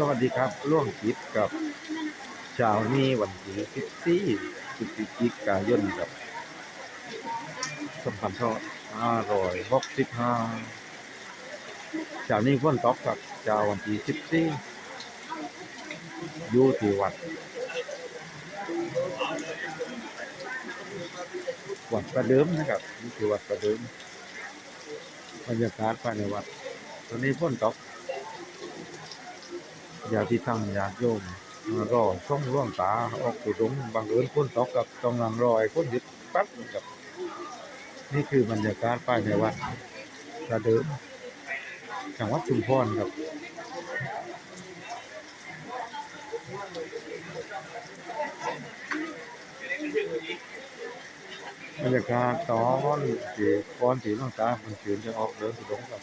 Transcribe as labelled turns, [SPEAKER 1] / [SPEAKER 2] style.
[SPEAKER 1] สวัสดีครับร่วมกิจกับเช้านี้วันที่สิบสี่พฤศจิกายนกับสองพันห้าร้อยหกสิบห้าเช้านี้ฝนตกกับเช้าวันที่สิบสี่อยู่ที่วัด วัดประเดิมนะครับนี่คือวัดประเดิมบรรยากาศภายในวัด ตอนนี้ฝนตก ญาติธรรมญาติโยมมารอช่องร่วงตาออกตุดงบังเอิญฝนตกกับกำลังรอยฝนหยุดปั๊บกับ นี่คือบรรยากาศภายในวัดประเดิมจังหวัดชุมพรครับบรรยากาศตอนที่ก่อนที่หลวงตามันชืนจะออกเดินตุดงครับ